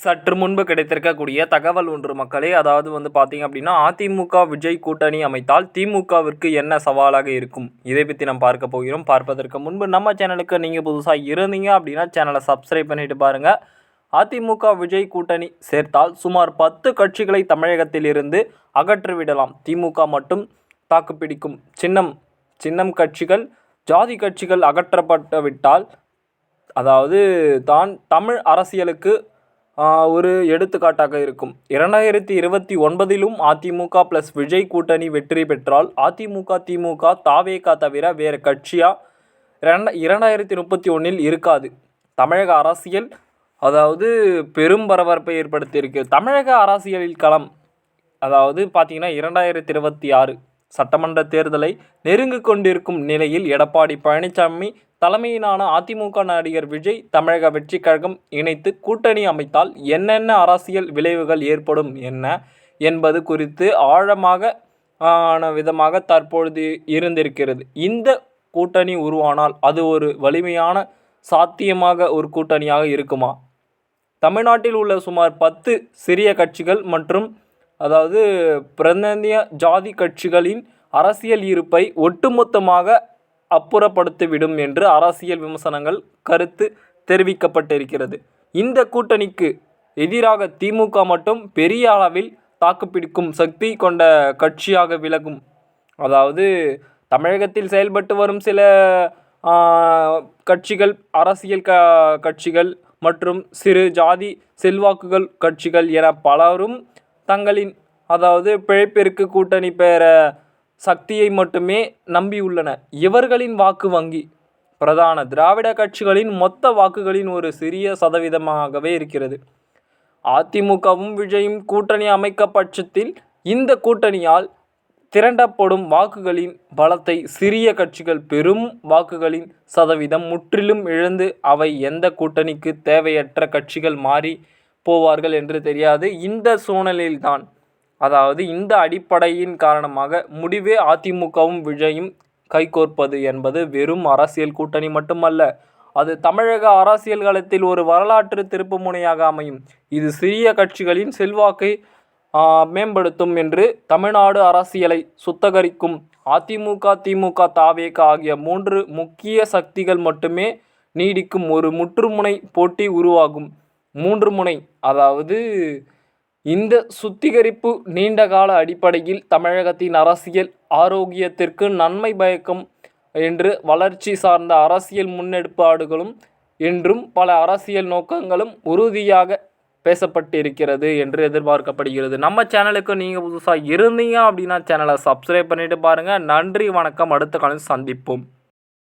சற்று முன்பு கிடைத்திருக்கக்கூடிய தகவல் ஒன்று மக்களே அதாவது வந்து பார்த்தீங்க அப்படின்னா அதிமுக விஜய் கூட்டணி அமைத்தால் திமுகவிற்கு என்ன சவாலாக இருக்கும்? இதை பற்றி நம்ம பார்க்க போகிறோம். பார்ப்பதற்கு முன்பு நம்ம சேனலுக்கு நீங்கள் புதுசாக இருந்தீங்க அப்படின்னா சேனலை சப்ஸ்கிரைப் பண்ணிட்டு பாருங்கள் அதிமுக விஜய் கூட்டணி சேர்த்தால் சுமார் பத்து கட்சிகளை தமிழகத்தில் இருந்து அகற்றிவிடலாம் திமுக மட்டும் தாக்குப்பிடிக்கும் சின்னம் சின்னம் கட்சிகள் ஜாதி கட்சிகள் அகற்றப்பட்டு விட்டால் அதாவது தான் தமிழ் அரசியலுக்கு ஒரு எடுத்துக்காட்டாக இருக்கும். இரண்டாயிரத்தி இருபத்தி ஒன்பதிலும் அதிமுக ப்ளஸ் விஜய் கூட்டணி வெற்றி பெற்றால் அதிமுக திமுக தாவேகா தவிர வேறு கட்சியாக ரெண்ட இரண்டாயிரத்தி முப்பத்தி ஒன்றில் இருக்காது. தமிழக அரசியல் அதாவது பெரும் பரபரப்பை ஏற்படுத்தியிருக்கு. தமிழக அரசியலில் களம் அதாவது பார்த்திங்கன்னா இரண்டாயிரத்தி இருபத்தி ஆறு சட்டமன்ற தேர்தலை நெருங்கி கொண்டிருக்கும் நிலையில் எடப்பாடி பழனிசாமி தலைமையிலான அதிமுக நடிகர் விஜய் தமிழக வெற்றிக் கழகம் இணைத்து கூட்டணி அமைத்தால் என்னென்ன அரசியல் விளைவுகள் ஏற்படும் என்ன என்பது குறித்து ஆழமாக ஆன விதமாக தற்பொழுது இருந்திருக்கிறது. இந்த கூட்டணி உருவானால் அது ஒரு வலிமையான சாத்தியமாக ஒரு கூட்டணியாக இருக்குமா? தமிழ்நாட்டில் உள்ள சுமார் பத்து சிறிய கட்சிகள் மற்றும் அதாவது பிராந்திய ஜாதி கட்சிகளின் அரசியல் இருப்பை ஒட்டுமொத்தமாக அப்புறப்படுத்திவிடும் என்று அரசியல் விமர்சனங்கள் கருத்து தெரிவிக்கப்பட்டிருக்கிறது. இந்த கூட்டணிக்கு எதிராக திமுக மட்டும் பெரிய அளவில் தாக்குப்பிடிக்கும் சக்தி கொண்ட கட்சியாக விலகும். அதாவது தமிழகத்தில் செயல்பட்டு வரும் சில கட்சிகள் அரசியல் க கட்சிகள் மற்றும் சிறு ஜாதி செல்வாக்குகள் கட்சிகள் என பலரும் தங்களின் அதாவது பிழைப்பிற்கு கூட்டணி பெற சக்தியை மட்டுமே நம்பியுள்ளன. இவர்களின் வாக்கு வங்கி பிரதான திராவிட கட்சிகளின் மொத்த வாக்குகளின் ஒரு சிறிய சதவீதமாகவே இருக்கிறது. அதிமுகவும் விஜயும் கூட்டணி அமைக்க பட்சத்தில் இந்த கூட்டணியால் திரண்டப்படும் வாக்குகளின் பலத்தை சிறிய கட்சிகள் பெரும் வாக்குகளின் சதவீதம் முற்றிலும் இழந்து அவை எந்த கூட்டணிக்கு தேவையற்ற கட்சிகள் மாறி போவார்கள் என்று தெரியாது. இந்த சூழ்நிலையில்தான் அதாவது இந்த அடிப்படையின் காரணமாக முடிவே அதிமுகவும் விஜயும் கைகோர்ப்பது என்பது வெறும் அரசியல் கூட்டணி மட்டுமல்ல. அது தமிழக அரசியல் களத்தில் ஒரு வரலாற்று திருப்புமுனையாக அமையும். இது சிறிய கட்சிகளின் செல்வாக்கை மேம்படுத்தும் என்று தமிழ்நாடு அரசியலை சுத்தகரிக்கும் அதிமுக திமுக தாவேக ஆகிய மூன்று முக்கிய சக்திகள் மட்டுமே நீடிக்கும் ஒரு முற்றுமுனை போட்டி உருவாகும். மூன்று முனை அதாவது இந்த சுத்திகரிப்பு நீண்டகால அடிப்படையில் தமிழகத்தின் அரசியல் ஆரோக்கியத்திற்கு நன்மை பயக்கும் என்று வளர்ச்சி சார்ந்த அரசியல் முன்னெடுப்பாடுகளும் என்றும் பல அரசியல் நோக்கங்களும் உறுதியாக பேசப்பட்டிருக்கிறது என்று எதிர்பார்க்கப்படுகிறது. நம்ம சேனலுக்கு நீங்கள் புதுசாக இருந்தீங்க அப்படின்னா சேனலை சப்ஸ்கிரைப் பண்ணிட்டு பாருங்கள் நன்றி வணக்கம். அடுத்த காலம் சந்திப்போம்.